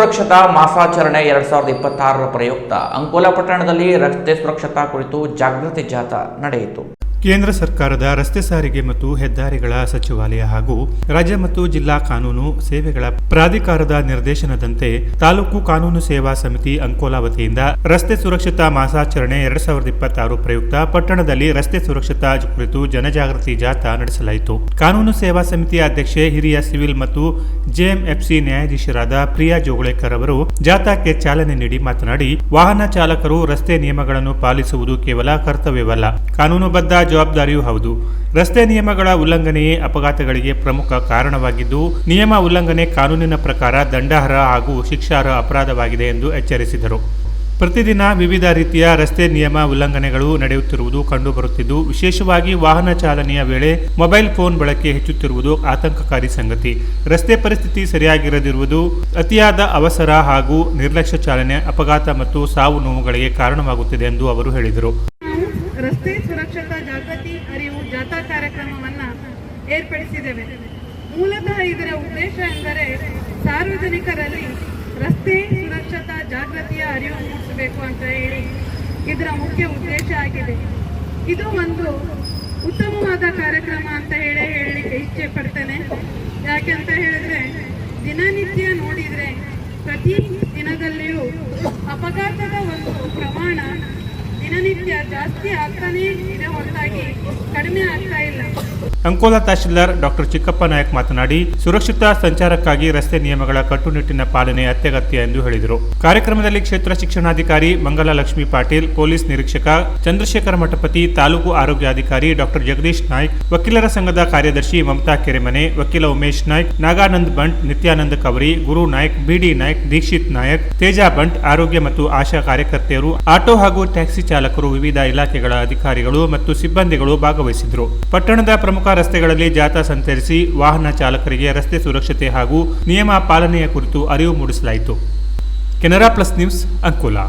ಸುರಕ್ಷತಾ ಮಾಸಾಚರಣೆ ಎರಡ್ ಸಾವಿರದ ಇಪ್ಪತ್ತಾರರ ಪ್ರಯುಕ್ತ. ಅಂಕೋಲಾ ಪಟ್ಟಣದಲ್ಲಿ ರಸ್ತೆ ಸುರಕ್ಷತಾ ಕುರಿತು ಜಾಗೃತಿ ಜಾಥಾ ನಡೆಯಿತು. ಕೇಂದ್ರ ಸರ್ಕಾರದ ರಸ್ತೆ ಸಾರಿಗೆ ಮತ್ತು ಹೆದ್ದಾರಿಗಳ ಸಚಿವಾಲಯ ಹಾಗೂ ರಾಜ್ಯ ಮತ್ತು ಜಿಲ್ಲಾ ಕಾನೂನು ಸೇವೆಗಳ ಪ್ರಾಧಿಕಾರದ ನಿರ್ದೇಶನದಂತೆ ತಾಲೂಕು ಕಾನೂನು ಸೇವಾ ಸಮಿತಿ ಅಂಕೋಲಾ ವತಿಯಿಂದ ರಸ್ತೆ ಸುರಕ್ಷತಾ ಮಾಸಾಚರಣೆ ಎರಡ್ ಸಾವಿರದ ಇಪ್ಪತ್ತಾರು ಪ್ರಯುಕ್ತ ಪಟ್ಟಣದಲ್ಲಿ ರಸ್ತೆ ಸುರಕ್ಷತಾ ಕುರಿತು ಜನಜಾಗೃತಿ ಜಾಥಾ ನಡೆಸಲಾಯಿತು. ಕಾನೂನು ಸೇವಾ ಸಮಿತಿ ಅಧ್ಯಕ್ಷೆ ಹಿರಿಯ ಸಿವಿಲ್ ಮತ್ತು ಜೆಎಂಎಫ್ಸಿ ನ್ಯಾಯಾಧೀಶರಾದ ಪ್ರಿಯಾ ಜೋಗಳೇಕರ್ ಅವರು ಜಾಥಾಕ್ಕೆ ಚಾಲನೆ ನೀಡಿ ಮಾತನಾಡಿ, ವಾಹನ ಚಾಲಕರು ರಸ್ತೆ ನಿಯಮಗಳನ್ನು ಪಾಲಿಸುವುದು ಕೇವಲ ಕರ್ತವ್ಯವಲ್ಲ. ಕಾನೂನುಬದ್ಧ ಜವಾಬ್ದಾರಿಯೂ ಹೌದು. ರಸ್ತೆ ನಿಯಮಗಳ ಉಲ್ಲಂಘನೆಯೇ ಅಪಘಾತಗಳಿಗೆ ಪ್ರಮುಖ ಕಾರಣವಾಗಿದ್ದು, ನಿಯಮ ಉಲ್ಲಂಘನೆ ಕಾನೂನಿನ ಪ್ರಕಾರ ದಂಡಾರ್ಹ ಹಾಗೂ ಶಿಕ್ಷಾರ್ಹ ಅಪರಾಧವಾಗಿದೆ ಎಂದು ಎಚ್ಚರಿಸಿದರು. ಪ್ರತಿದಿನ ವಿವಿಧ ರೀತಿಯ ರಸ್ತೆ ನಿಯಮ ಉಲ್ಲಂಘನೆಗಳು ನಡೆಯುತ್ತಿರುವುದು ಕಂಡುಬರುತ್ತಿದ್ದು, ವಿಶೇಷವಾಗಿ ವಾಹನ ಚಾಲನೆಯ ವೇಳೆ ಮೊಬೈಲ್ ಫೋನ್ ಬಳಕೆ ಹೆಚ್ಚುತ್ತಿರುವುದು ಆತಂಕಕಾರಿ ಸಂಗತಿ. ರಸ್ತೆ ಪರಿಸ್ಥಿತಿ ಸರಿಯಾಗಿರದಿರುವುದು ಅತಿಯಾದ ಅವಸರ ಹಾಗೂ ನಿರ್ಲಕ್ಷ್ಯ ಚಾಲನೆ, ಅಪಘಾತ ಮತ್ತು ಸಾವು ನೋವುಗಳಿಗೆ ಕಾರಣವಾಗುತ್ತಿದೆ ಎಂದು ಅವರು ಹೇಳಿದರು. ಜಾಗೃತಿ ಅರಿವು ಜಾಥಾ ಕಾರ್ಯಕ್ರಮವನ್ನು ಏರ್ಪಡಿಸಿದ್ದೇವೆ. ಮೂಲತಃ ಇದರ ಉದ್ದೇಶ ಎಂದರೆ ಸಾರ್ವಜನಿಕರಲ್ಲಿ ರಸ್ತೆ ಸುರಕ್ಷತಾ ಜಾಗೃತಿಯ ಅರಿವು ಮೂಡಿಸಬೇಕು ಅಂತ ಹೇಳಿ ಇದರ ಮುಖ್ಯ ಉದ್ದೇಶ ಆಗಿದೆ. ಇದು ಒಂದು ಉತ್ತಮವಾದ ಕಾರ್ಯಕ್ರಮ ಅಂತ ಹೇಳಿ ಹೇಳಲಿಕ್ಕೆ ಇಚ್ಛೆ ಪಡ್ತೇನೆ. ಯಾಕೆ ಅಂತ ಹೇಳಿದ್ರೆ ದಿನನಿತ್ಯ ನೋಡಿದರೆ ಪ್ರತಿ ದಿನದಲ್ಲಿಯೂ ಅಪಘಾತದ ಒಂದು ಪ್ರಮಾಣ ದಿನನಿತ್ಯ ಜಾಸ್ತಿ ಆಗ್ತಾನೇ ಅಂಕೋಲಾ ತಹಶೀಲ್ದಾರ್ ಡಾಕ್ಟರ್ ಚಿಕ್ಕಪ್ಪ ನಾಯಕ್ ಮಾತನಾಡಿ, ಸುರಕ್ಷಿತ ಸಂಚಾರಕ್ಕಾಗಿ ರಸ್ತೆ ನಿಯಮಗಳ ಕಟ್ಟುನಿಟ್ಟಿನ ಪಾಲನೆ ಅತ್ಯಗತ್ಯ ಎಂದು ಹೇಳಿದರು. ಕಾರ್ಯಕ್ರಮದಲ್ಲಿ ಕ್ಷೇತ್ರ ಶಿಕ್ಷಣಾಧಿಕಾರಿ ಮಂಗಲ ಲಕ್ಷ್ಮಿ ಪಾಟೀಲ್, ಪೊಲೀಸ್ ನಿರೀಕ್ಷಕ ಚಂದ್ರಶೇಖರ ಮಠಪತಿ, ತಾಲೂಕು ಆರೋಗ್ಯಾಧಿಕಾರಿ ಡಾಕ್ಟರ್ ಜಗದೀಶ್ ನಾಯ್ಕ್, ವಕೀಲರ ಸಂಘದ ಕಾರ್ಯದರ್ಶಿ ಮಮತಾ ಕೆರೆಮನೆ, ವಕೀಲ ಉಮೇಶ್ ನಾಯ್ಕ್, ನಾಗಾನಂದ್ ಬಂಟ್ ನಿತ್ಯಾನಂದ ಕವರಿ, ಗುರು ನಾಯ್ಕ್, ಬಿಡಿ ನಾಯ್ಕ್, ದೀಕ್ಷಿತ್ ನಾಯಕ್, ತೇಜಾ ಬಂಟ್ ಆರೋಗ್ಯ ಮತ್ತು ಆಶಾ ಕಾರ್ಯಕರ್ತೆಯರು, ಆಟೋ ಹಾಗೂ ಟ್ಯಾಕ್ಸಿ ಚಾಲಕರು ವಿವಿಧ ಇಲಾಖೆಗಳ ಅಧಿಕಾರಿಗಳು ಮತ್ತು ಸಿಬ್ಬಂದಿಗಳು ಭಾಗವಹಿಸಿದ್ರು ಪಟ್ಟಣದ ಪ್ರಮುಖ ರಸ್ತೆಗಳಲ್ಲಿ ಜಾಥಾ ಸಂಚರಿಸಿ ವಾಹನ ಚಾಲಕರಿಗೆ ರಸ್ತೆ ಸುರಕ್ಷತೆ ಹಾಗೂ ನಿಯಮ ಪಾಲನೆಯ ಕುರಿತು ಅರಿವು ಮೂಡಿಸಲಾಯಿತು. Canara plus news Ankola.